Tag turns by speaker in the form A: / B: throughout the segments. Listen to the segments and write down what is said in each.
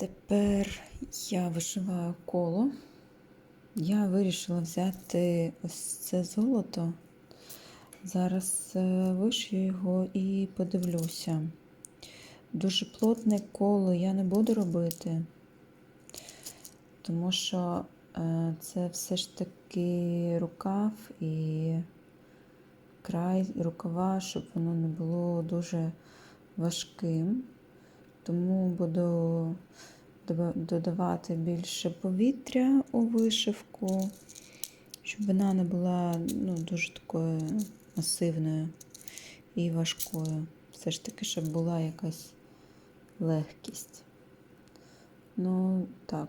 A: Тепер я вишиваю коло. Я вирішила взяти ось це золото. Зараз е, вишию його і подивлюся. Дуже плотне коло я не буду робити, тому що е, це все ж таки рукав і край рукава, щоб воно не було дуже важким. Тому буду додавати більше повітря у вишивку, щоб вона не була ну, дуже такою масивною і важкою. Все ж таки, щоб була якась легкість. Ну, так,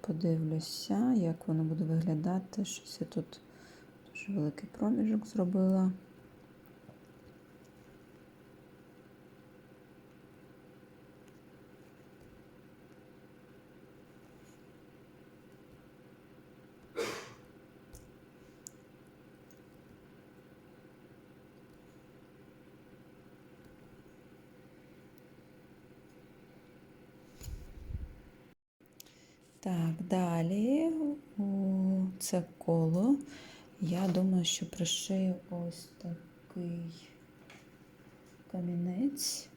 A: подивлюся, як воно буде виглядати. Щось я тут дуже великий проміжок зробила. Так, далі у це коло. Я думаю, що пришию ось такий камінець.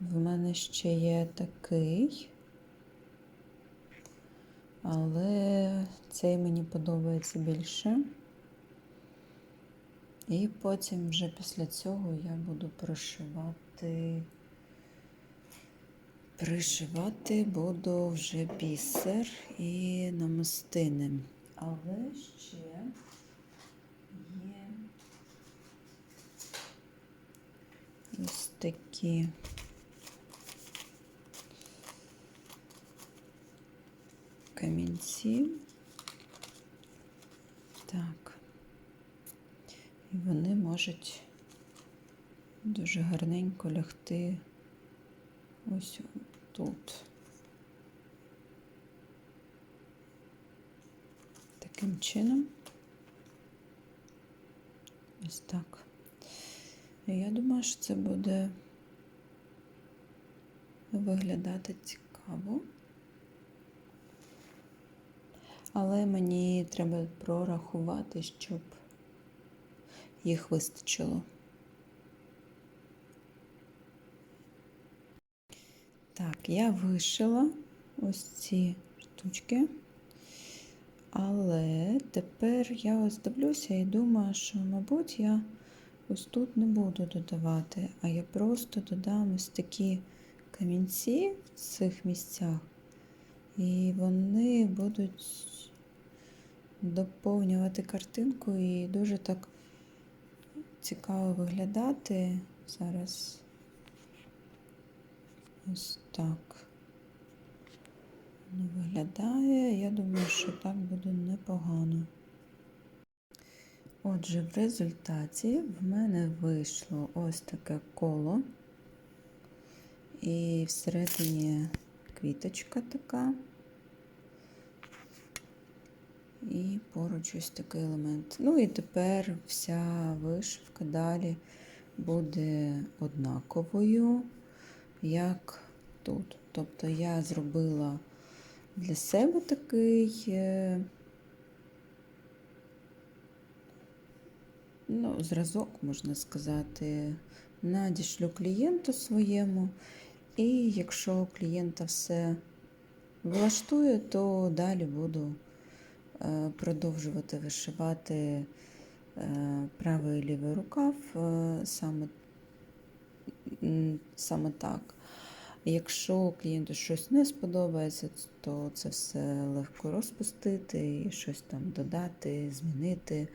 A: В мене ще є такий, але цей мені подобається більше. І потім вже після цього я буду прошивати. Пришивати буду вже бісер і намистини. Але ще є ось такі камінці. Так, і вони можуть дуже гарненько лягти ось тут. Таким чином. Ось так. Я думаю, що це буде виглядати цікаво. Але мені треба прорахувати, щоб їх вистачило. Так, я вишила ось ці штучки, але тепер я ось дивлюся і думаю, що, мабуть, я ось тут не буду додавати, а я просто додам ось такі камінці в цих місцях, і вони будуть доповнювати картинку і дуже так цікаво виглядати зараз. Ось так воно виглядає. Я думаю, що так буде непогано. Отже, в результаті в мене вийшло ось таке коло, і всередині квіточка така, і поруч ось такий елемент. Ну і тепер вся вишивка далі буде однаковою як тут. Тобто я зробила для себе такий е, ну, зразок, можна сказати, надішлю клієнту своєму, і якщо клієнта все влаштує, то далі буду е, продовжувати вишивати е, правий і лівий рукав саме саме так. Якщо клієнту щось не сподобається, то це все легко розпустити і щось там додати, змінити.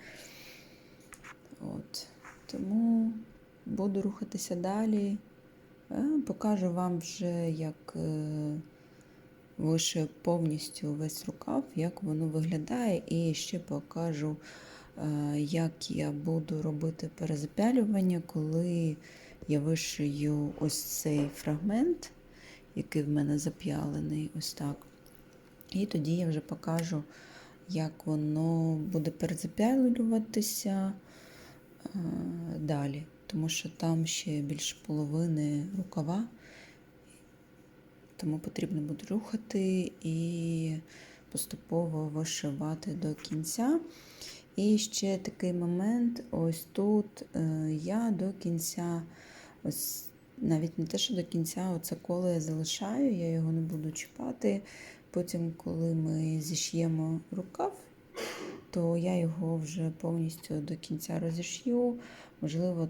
A: От. Тому буду рухатися далі. Е, покажу вам вже, як е, вишию повністю весь рукав, як воно виглядає, і ще покажу, е, як я буду робити перезапялювання, коли я вишию ось цей фрагмент, який в мене зап'ялений, ось так. І тоді я вже покажу, як воно буде перезапялюватися е, далі, тому що там ще більше половини рукава. тому потрібно буде рухати і поступово вишивати до кінця. І ще такий момент: ось тут е, я до кінця, ось навіть не те, що до кінця, оце коло я залишаю, я його не буду чіпати. Потім, коли ми зіш'ємо рукав, то я його вже повністю до кінця розіш'ю. Можливо,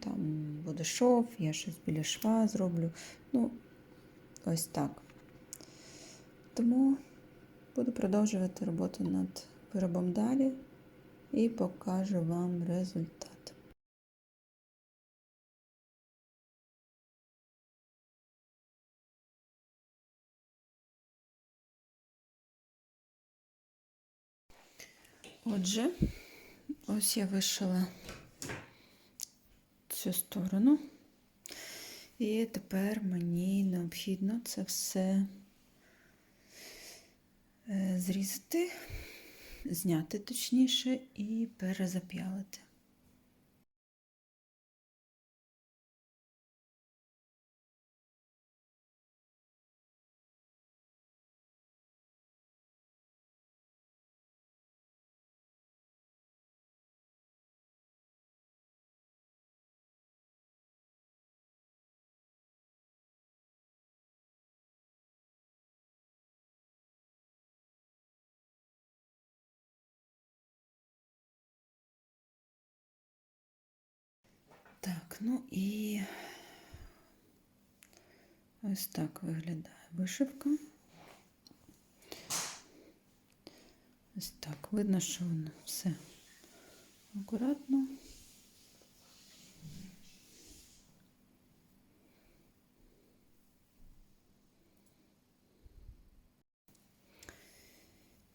A: там буде шов, я щось біля шва зроблю. Ну, ось так. Тому буду продовжувати роботу над виробом далі і покажу вам результат. Отже, ось я вишила цю сторону. І тепер мені необхідно це все е, зрізати, зняти точніше і перезап'ялити. Так, ну і ось так виглядає вишивка. Ось так. Видно, що воно все акуратно.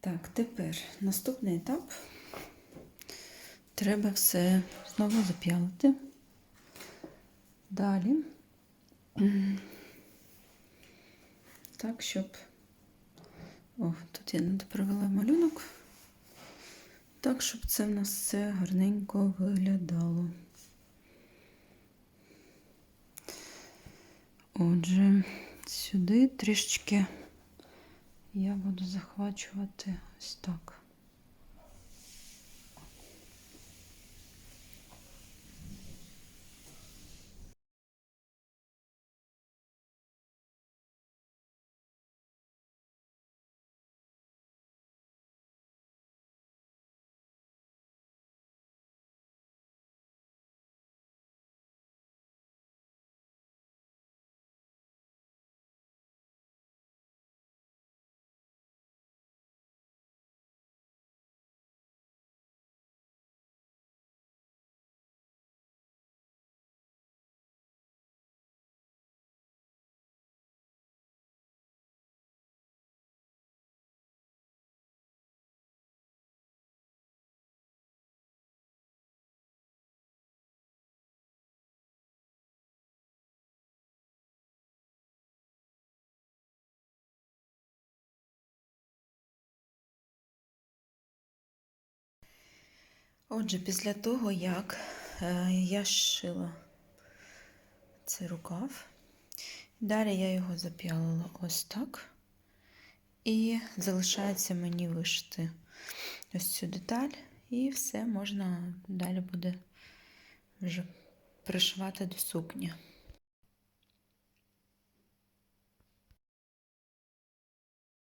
A: Так, тепер наступний етап. Треба все знову зап'ялити. Далі. Так, щоб. О, тут я не допровела малюнок. Так, щоб це в нас все гарненько виглядало. Отже, сюди трішечки я буду захвачувати ось так. Отже, після того, як е, я шила цей рукав, далі я його зап'ялила ось так. І залишається мені вишити ось цю деталь, і все можна далі буде вже пришивати до сукні.